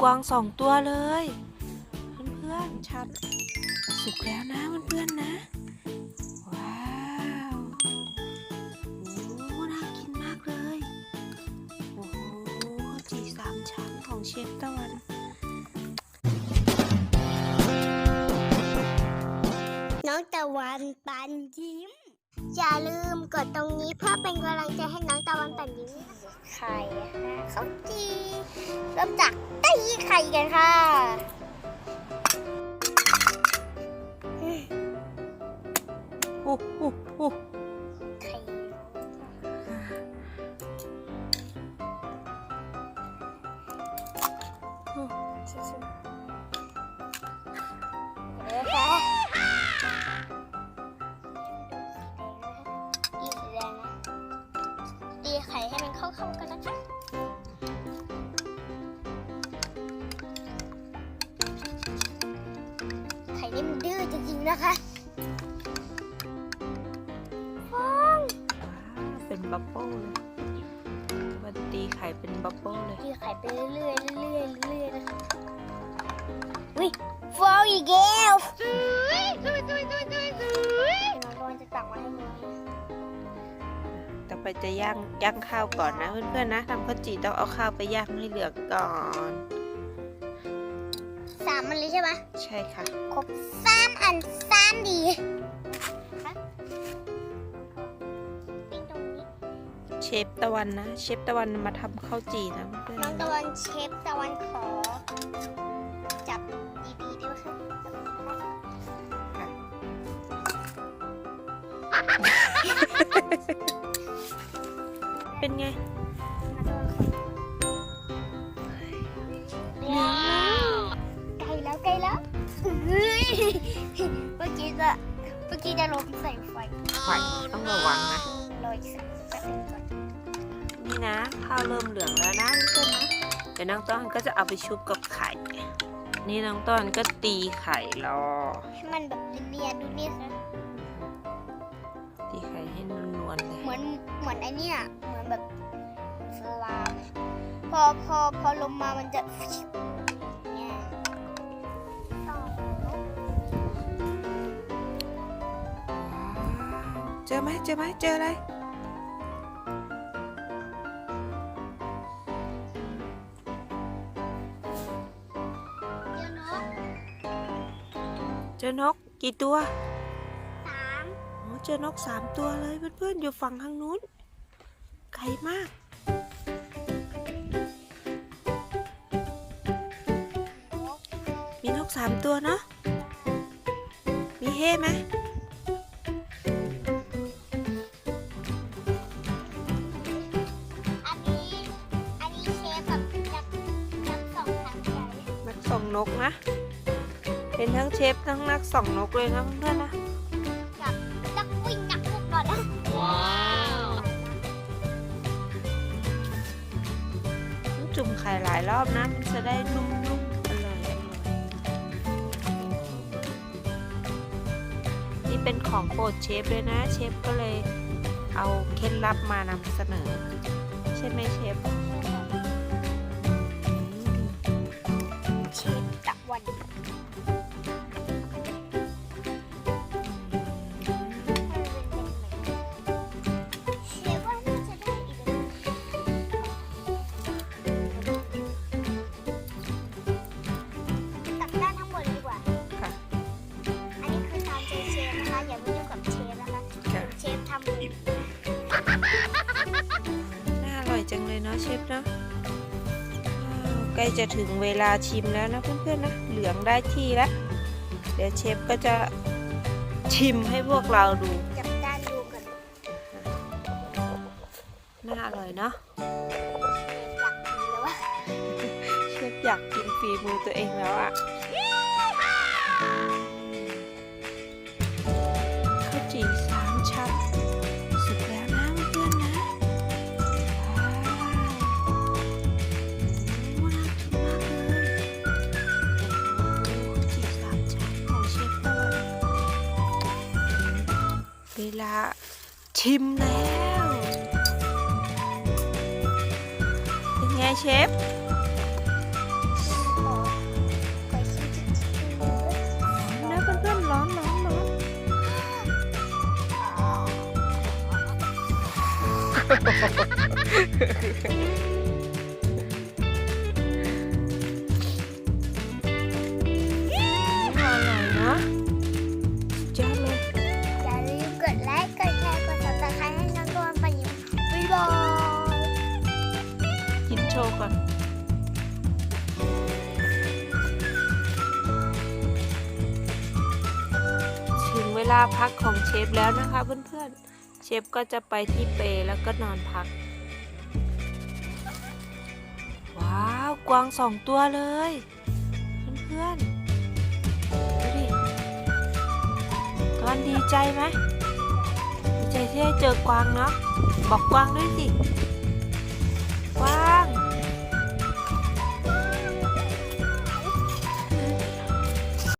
กวางสองตัวเลยเพื่อนๆชันสุกแล้วนะเพื่อนๆนะ ว้าวโอ้น่ากินมากเลยโอ้โหจีสามชั้นของเชฟตะวันน้องตะวันปันยิ้ม อย่าลืมกดตรงนี้เพื่อเป็นกำลังใจให้น้องตะวันปันยิ้มนะคะไข่เขาจีเริ่มจากตีไข่กันค่ะโอ้โอ้โอ้ไข่ชิวๆเไข่ให้มันเข้าๆกันนะคะไข่นี่มันดื้อจริงๆนะคะฟองเป็นบับเบิ้ลเลยมันตีไข่เป็นบับเบิ้ลเลยตีไข่ไปเรื่อยๆเรื่อยๆเรื่อยๆนะคะอุ้ยฟองอีกแล้วน้องกำลังจะตักมาให้หนูต่อ ไปจะย่างย่างข้าวก่อนนะเพื่อนๆนะทำข้าวจีต้องเอาข้าวไปย่างให้เหลืองก่อนสามมันเลยใช่ไหมใช่ค่ะ ครบสามอันสามดีนะคะปิ้งตรงนี้เชฟตะวันนะ เชฟตะวันมาทำข้าวจีนะเพื่อนน้องตะวันเชฟตะวันขอ จับดีบีด้วยค่ะ เป็นไงว้าวใกล้แล้วใกล้แล้วเฮ้ยเมื่อกี้จะเมื่อกี้จะลงใส่ไฟไฟต้องระวังนะรออีกสักแป๊บนึงก่อนนี่นะข้าวเริ่มเหลืองแล้วนะเพื่อนๆนะเดี๋ยวน้องต้อนก็จะเอาไปชุบกับไข่ นี่น้องต้อนก็ตีไข่รอให้มันแบบเนียนๆดูนี่ค่ะ ตีไข่ให้นวลๆเลย เหมือนเหมือนไอเนี้ยเหมือนแบบสลามพอพอพอลมมามันจะเนี่ยต่อเจอไหมเจอไหมเจออะไรเดี๋ยวเนาะเจอนกกี่ตัวสามโอ้ เจอนกสามตัวเลยเพื่อนๆอยู่ฝั่งทางนู้น ไกลมาก มีนกสามตัวเนาะ มีเฮ่ไหมอันนี้อันนี้เชฟแบบยักษ์ยักษ์สองทางใหญ่นักส่องนกนะ เป็นทั้งเชฟทั้งนักส่องนกเลยนะเพื่อนๆนะ ข่หลายรอบนะมันจะได้นุ่มๆอร่อยอร่อยนี่เป็นของโปรดเชฟเลยนะ เชฟก็เลยเอาเคล็ดลับมานำเสนอ ใช่ไหมเชฟอืมเชฟตะวัน เลยเนาะเชฟเนาะว้าวใกล้จะถึงเวลาชิมแล้วนะเพื่อนๆนะ เหลืองได้ที่แล้ว เดี๋ยวเชฟก็จะชิมให้พวกเราดู จับด้านดูกันน่าอร่อยเนาะเชฟอยากกินแล้วว่าเชฟอยากกินฝีมือตัวเองแล้วอะ่ ชิมแล้ว เป็นไงเชฟ นะเพื่อนร้อนร้อนร้อน ลาพักของเชฟแล้วนะคะเพื่อนๆ เชฟก็จะไปที่เปแล้วก็นอนพัก ว้าว กวางสองตัวเลย เพื่อนๆ ดูดิตอนดีใจไหมดีใจที่ได้เจอกวางเนาะ บอกกวางด้วยสิ